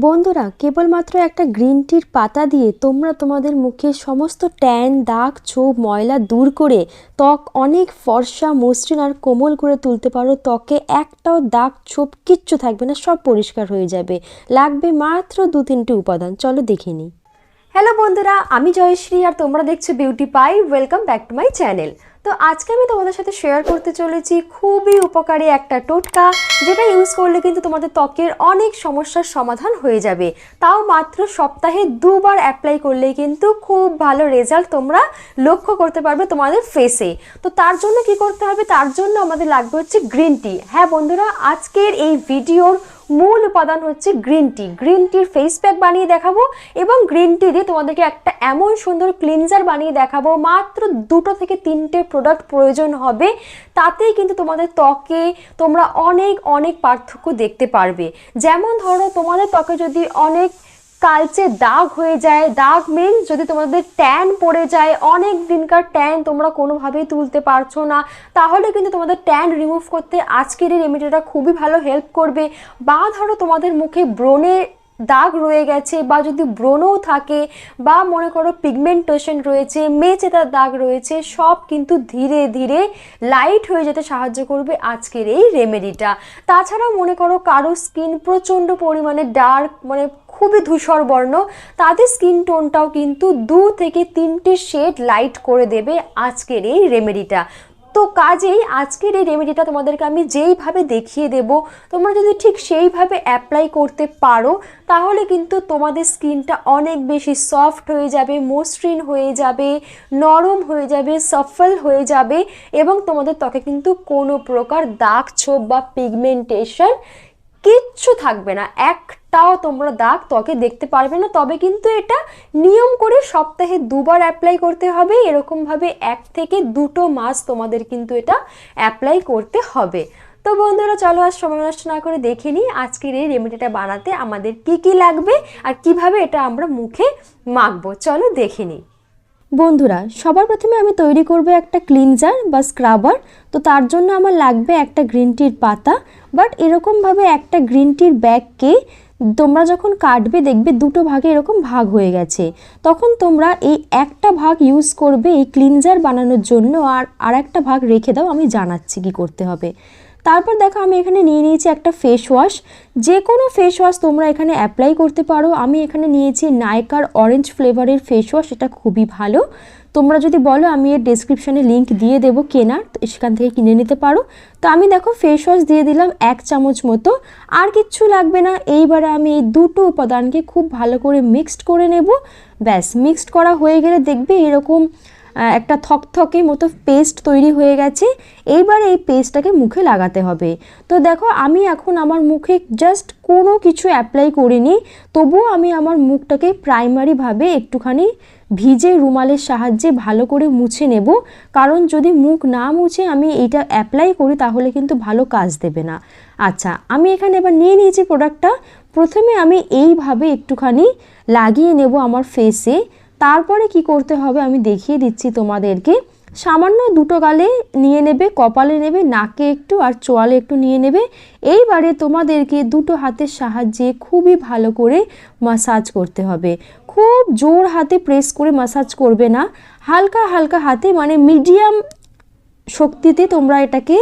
বন্ধুরা, কেবলমাত্র একটা গ্রিন টির পাতা দিয়ে তোমরা তোমাদের মুখে সমস্ত ট্যান দাগ, ছোপ, ময়লা দূর করে ত্বক অনেক ফর্সা, মসৃণ আর কোমল করে তুলতে পারো। ত্বকে একটাও দাগ, ছোপ কিচ্ছু থাকবে না, সব পরিষ্কার হয়ে যাবে। লাগবে মাত্র দু তিনটে উপাদান। চলো দেখে নিই। হ্যালো বন্ধুরা, আমি জয়শ্রী আর তোমরা দেখছ Beauty Pie welcome back to my channel তো আজকে আমি তোমাদের সাথে শেয়ার করতে চলেছি খুবই উপকারী একটা টোটকা, যেটা ইউজ করলে কিন্তু তোমাদের ত্বকের অনেক সমস্যার সমাধান হয়ে যাবে। তাও মাত্র সপ্তাহে দুবার অ্যাপ্লাই করলেই কিন্তু খুব ভালো রেজাল্ট তোমরা লক্ষ্য করতে পারবে তোমাদের ফেসে তো তার জন্য কি করতে হবে? তার জন্য আমাদের লাগবে হচ্ছে গ্রিন টি হ্যাঁ বন্ধুরা, আজকের এই ভিডিওর মূল উপাদান হচ্ছে গ্রিন টি। গ্রিন টির ফেস প্যাক বানিয়ে দেখাবো এবং গ্রিন টি দিয়ে তোমাদেরকে একটা এমন সুন্দর ক্লিনজার বানিয়ে দেখাবো। মাত্র দুটো থেকে তিনটে প্রোডাক্ট প্রয়োজন হবে, তাতেই কিন্তু তোমাদের ত্বকে তোমরা অনেক অনেক পার্থক্য দেখতে পারবে। যেমন ধরো, তোমাদের ত্বকে যদি অনেক কালচে দাগ হয়ে যায়, দাগ মিন যদি তোমাদের ট্যান পড়ে যায়, অনেক দিনকার ট্যান তোমরা কোনোভাবেই তুলতে পারছ না। তাহলে কিন্তু তোমাদের ট্যান রিমুভ করতে আজকের এই রেমেডিটা খুবই ভালো হেল্প করবে। বা ধরো তোমাদের মুখে ব্রণে দাগ রয়ে গেছে বা যদি ব্রণও থাকে বা মনে করো পিগমেন্টেশন রয়েছে মেচেতার দাগ রয়েছে, সব কিন্তু ধীরে ধীরে লাইট হয়ে যেতে সাহায্য করবে আজকের এই রেমেডিটা তাছাড়াও মনে করো কারও স্কিন প্রচণ্ড পরিমাণে ডার্ক মানে খুবই ধূসর বর্ণ তাদের স্কিন টোনটাও কিন্তু দু থেকে তিনটে শেড লাইট করে দেবে আজকের এই রেমেডিটা তো কাজেই আজকের এই রেমেডিটা তোমাদেরকে আমি যেইভাবে দেখিয়ে দেব, তোমরা যদি ঠিক সেইভাবে অ্যাপ্লাই করতে পারো, তাহলে কিন্তু তোমাদের স্কিনটা অনেক বেশি সফট হয়ে যাবে, মসৃণ হয়ে যাবে, নরম হয়ে যাবে সফল হয়ে যাবে এবং তোমাদের ত্বকে কিন্তু কোনো প্রকার দাগ ছোপ বা পিগমেন্টেশন কিচ্ছু থাকবে না। একটাও তোমরা দাগ ত্বকে দেখতে পারবে না। তবে কিন্তু এটা নিয়ম করে সপ্তাহে দুবার অ্যাপ্লাই করতে হবে। এরকমভাবে এক থেকে দুটো মাস তোমাদের কিন্তু এটা অ্যাপ্লাই করতে হবে। তো বন্ধুরা, চলো আর সময় নষ্ট না করে দেখে নিই আজকের এই রেমেডিটা বানাতে আমাদের কি কি লাগবে আর কীভাবে এটা আমরা মুখে মাখবো। চলো দেখে নিই। বন্ধুরা, সবার প্রথমে আমি তৈরি করব একটা ক্লিনজার বা স্ক্রাবার তো তার জন্য আমার লাগবে একটা গ্রিন টির পাতা বাট এরকমভাবে একটা গ্রিন টির ব্যাগকে তোমরা যখন কাটবে, দেখবে দুটো ভাগে এরকম ভাগ হয়ে গেছে। তখন তোমরা এই একটা ভাগ ইউজ করবে এই ক্লিনজার বানানোর জন্য, আর আর একটা ভাগ রেখে দাও, আমি জানাচ্ছি কি করতে হবে। তারপর দেখো আমি এখানে নিয়ে নিয়েছি একটা ফেস ওয়াশ যে কোনো ফেস ওয়াশ তোমরা এখানে অ্যাপ্লাই করতে পারো। আমি এখানে নিয়েছি নাইকার অরেঞ্জ ফ্লেভারের ফেস ওয়াশ এটা খুবই ভালো। তোমরা যদি বলো, আমি এর ডেসক্রিপশানে লিঙ্ক দিয়ে দেবো কেনার তো সেখান থেকে কিনে নিতে পারো। তো আমি দেখো ফেস ওয়াশ দিয়ে দিলাম এক চামচ মতো। আর কিচ্ছু লাগবে না। এইবারে আমি এই দুটো উপাদানকে খুব ভালো করে মিক্সড করে নেব। ব্যাস মিক্সড করা হয়ে গেলে দেখবে এরকম একটা থকথকে মতো পেস্ট তৈরি হয়ে গেছে। এইবার এই পেস্টটাকে মুখে লাগাতে হবে। তো দেখো, আমি এখন আমার মুখে জাস্ট কোনো কিছু অ্যাপ্লাই করিনি। তবুও আমি আমার মুখটাকে প্রাইমারিভাবে একটুখানি ভিজে রুমালের সাহায্যে ভালো করে মুছে নেব। কারণ যদি মুখ না মুছে আমি এইটা অ্যাপ্লাই করি, তাহলে কিন্তু ভালো কাজ দেবে না। আচ্ছা আমি এখানে এবার নিয়ে নিয়েছি প্রোডাক্টটা প্রথমে আমি এইভাবে একটুখানি লাগিয়ে নেব আমার ফেসে তারপরে কি করতে হবে আমি দেখিয়ে দিচ্ছি তোমাদেরকে। সামান্য দুটো গালে নিয়ে নেবে, কপালে নেবে, নাকে একটু আর চোয়ালে একটু নিয়ে নেবে। এইবারে তোমাদেরকে দুটো হাতের সাহায্যে খুবই ভালো করে মাসাজ করতে হবে। খুব জোর হাতে প্রেস করে মাসাজ করবে না। হালকা হালকা হাতে মানে মিডিয়াম শক্তিতে তোমরা এটাকে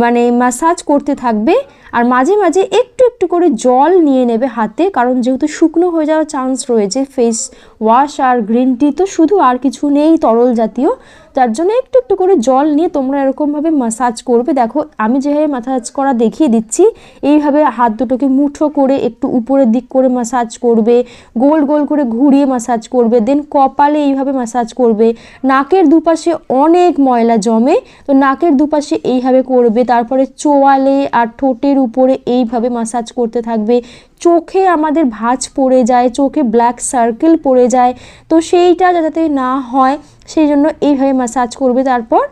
মানে ম্যাসাজ করতে থাকবে। আর মাঝে মাঝে একটু একটু করে জল নিয়ে নেবে হাতে, কারণ যেহেতু শুকনো হয়ে যাওয়ার চান্স রয়েছে ফেস ওয়াশ আর গ্রিন টি তো শুধু আর কিছু নেই তরল জাতীয়, তার জন্য একটু একটু করে জল নিয়ে তোমরা এরকমভাবে মাসাজ করবে। দেখো, আমি যেভাবে মাসাজ করা দেখিয়ে দিচ্ছি, এইভাবে হাত দুটোকে মুঠো করে একটু উপরের দিক করে মাসাজ করবে, গোল গোল করে ঘুরিয়ে মাসাজ করবে দেন কপালে এইভাবে মাসাজ করবে। নাকের দুপাশে অনেক ময়লা জমে, তো নাকের দুপাশে এইভাবে করবে, তারপরে চোয়ালে আর ঠোঁটের উপরে এইভাবে মাসাজ করতে থাকবে। চোখে আমাদের ভাঁজ পড়ে যায়, চোখে ব্ল্যাক সার্কেল পড়ে যায়। তো সেইটা যাতে না হয়, সেই জন্য এইভাবে মাসাজ করবে। তারপর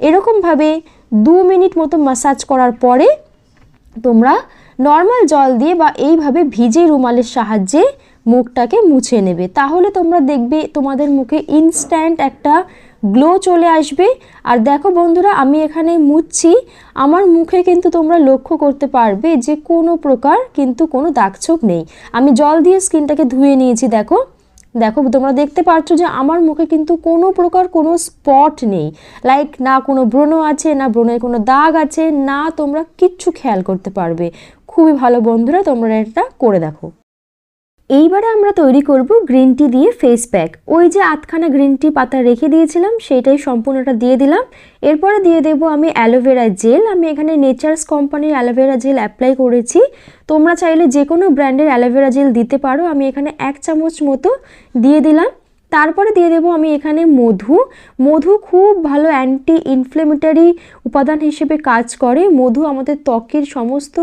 এরকমভাবে দু মিনিট মতো মাসাজ করার পরে তোমরা নর্মাল জল দিয়ে বা এইভাবে ভিজে রুমালের সাহায্যে মুখটাকে মুছে নেবে। তাহলে তোমরা দেখবে তোমাদের মুখে ইনস্ট্যান্ট একটা গ্লো চলে আসবে। আর দেখো বন্ধুরা, আমি এখানে মুছছি। আমার মুখে কিন্তু তোমরা লক্ষ্য করতে পারবে যে কোনো প্রকার কিন্তু কোনো দাগছোপ নেই। আমি জল দিয়ে স্কিনটাকে ধুয়ে নিয়েছি, দেখো। দেখো, তোমরা দেখতে পাচ্ছ যে আমার মুখে কিন্তু কোনো প্রকার কোনো স্পট নেই। লাইক না কোনো ব্রণ আছে, না ব্রণের কোনো দাগ আছে, না তোমরা কিচ্ছু খেয়াল করতে পারবে। খুবই ভালো বন্ধুরা, তোমরা এটা করে দেখো। এইবারে আমরা তৈরি করব গ্রিন টি দিয়ে ফেস প্যাক ওই যে আধখানা গ্রিন টি পাতা রেখে দিয়েছিলাম, সেইটাই সম্পূর্ণটা দিয়ে দিলাম। এরপরে দিয়ে দেব আমি অ্যালোভেরা জেল আমি এখানে নেচার্স কোম্পানির অ্যালোভেরা জেল অ্যাপ্লাই করেছি। তোমরা চাইলে যে কোনো ব্র্যান্ডের অ্যালোভেরা জেল দিতে পারো। আমি এখানে এক চামচ মতো দিয়ে দিলাম। তারপরে দিয়ে দেবো আমি এখানে মধু। মধু খুব ভালো অ্যান্টি ইনফ্লেমেটারি উপাদান হিসেবে কাজ করে। মধু আমাদের ত্বকের সমস্ত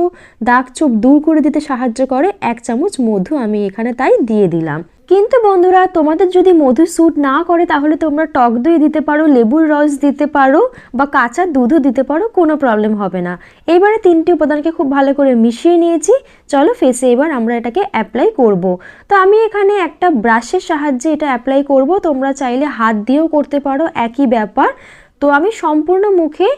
দাগ চোখ দূর করে দিতে সাহায্য করে। এক চামচ মধু আমি এখানে তাই দিয়ে দিলাম। কিন্তু বন্ধুরা, তোমাদের যদি মধু স্যুট না করে, তাহলে তোমরা টক দই দিতে পারো, লেবুর রস দিতে পারো বা কাঁচা দুধও দিতে পারো, কোনো প্রবলেম হবে না। এবারে তিনটি উপাদানকে খুব ভালো করে মিশিয়ে নিয়েছি। চলো ফেসে এবার আমরা এটাকে অ্যাপ্লাই করব। তো আমি এখানে একটা ব্রাশের সাহায্যে এটা অ্যাপ্লাই করব। তোমরা চাইলে হাত দিয়েও করতে পারো, একই ব্যাপার। তো আমি সম্পূর্ণ মুখে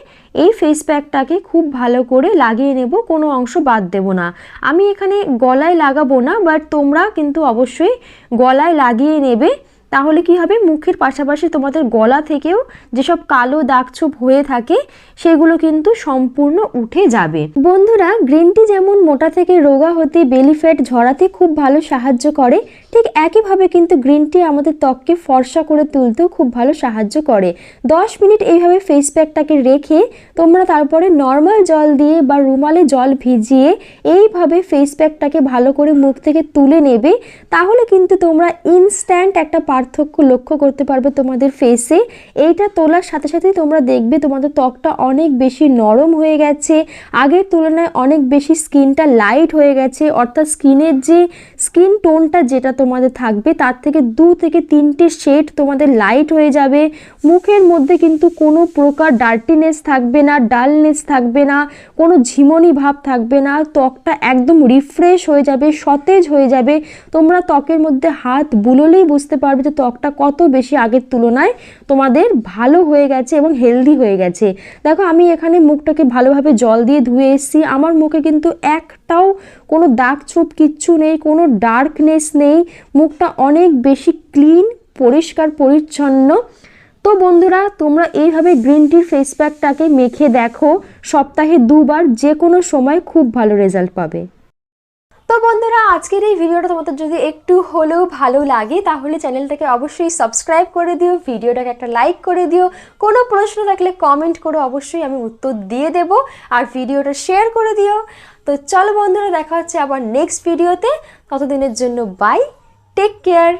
এই ফেস প্যাকটাকে খুব ভালো করে লাগিয়ে নেব, কোনো অংশ বাদ দেব না। আমি এখানে গলায় লাগাবো না বাট তোমরা কিন্তু অবশ্যই গলায় লাগিয়ে নেবে। তাহলে কি হবে? মুখের পাশাপাশি তোমাদের গলা থেকেও যেসব কালো দাগছোপ হয়ে থাকে, সেগুলো কিন্তু সম্পূর্ণ উঠে যাবে। বন্ধুরা গ্রিন টি যেমন মোটা থেকে রোগা হতে বেলি ফ্যাট ঝরাতে খুব ভালো সাহায্য করে, ঠিক একইভাবে কিন্তু গ্রিন টি আমাদের ত্বককে ফর্সা করে তুলতেও খুব ভালো সাহায্য করে। দশ মিনিট এইভাবে ফেস প্যাকটাকে রেখে তোমরা তারপরে নর্মাল জল দিয়ে বা রুমালে জল ভিজিয়ে এইভাবে ফেস প্যাকটাকে ভালো করে মুখ থেকে তুলে নেবে, তাহলে কিন্তু তোমরা ইনস্ট্যান্ট একটা পার্থক্য লক্ষ্য করতে পারবে তোমাদের ফেসে এইটা তোলার সাথে সাথেই তোমরা দেখবে তোমাদের ত্বকটা অনেক বেশি নরম হয়ে গেছে। আগের তুলনায় অনেক বেশি স্কিনটা লাইট হয়ে গেছে। অর্থাৎ স্কিনের যে স্কিন টোনটা যেটা তোমাদের থাকবে, তার থেকে দু থেকে তিনটে শেড তোমাদের লাইট হয়ে যাবে। মুখের মধ্যে কিন্তু কোনো প্রকার ডার্টিনেস থাকবে না ডালনেস থাকবে না, কোনো ঝিমনি ভাব থাকবে না। ত্বকটা একদম রিফ্রেশ হয়ে যাবে, সতেজ হয়ে যাবে। তোমরা ত্বকের মধ্যে হাত বুলোলেই বুঝতে পারবে যে ত্বকটা কত বেশি আগের তুলনায় তোমাদের ভালো হয়ে গেছে এবং হেলদি হয়ে গেছে। দেখো, আমি এখানে মুখটাকে ভালোভাবে জল দিয়ে ধুয়ে এসেছি। আমার মুখে কিন্তু একটাও কোনো দাগ ছোপ কিচ্ছু নেই, কোনো ডার্কনেস নেই। মুখটা অনেক বেশি ক্লিন পরিষ্কার, পরিচ্ছন্ন। তো বন্ধুরা, তোমরা এইভাবে গ্রিন টির ফেস প্যাকটাকে মেখে দেখো। সপ্তাহে দুবার যে কোনো সময় খুব ভালো রেজাল্ট পাবে। তো বন্ধুরা, আজকের এই ভিডিওটা তোমাদের যদি একটু হলেও ভালো লাগে, তাহলে চ্যানেলটাকে অবশ্যই সাবস্ক্রাইব করে দিও, ভিডিওটাকে একটা লাইক করে দিও। কোনো প্রশ্ন থাকলে কমেন্ট করে অবশ্যই আমি উত্তর দিয়ে দেব আর ভিডিওটা শেয়ার করে দিও। তো চলো বন্ধুরা, দেখা হচ্ছে আবার নেক্সট ভিডিওতে ততদিনের জন্য বাই টেক কেয়ার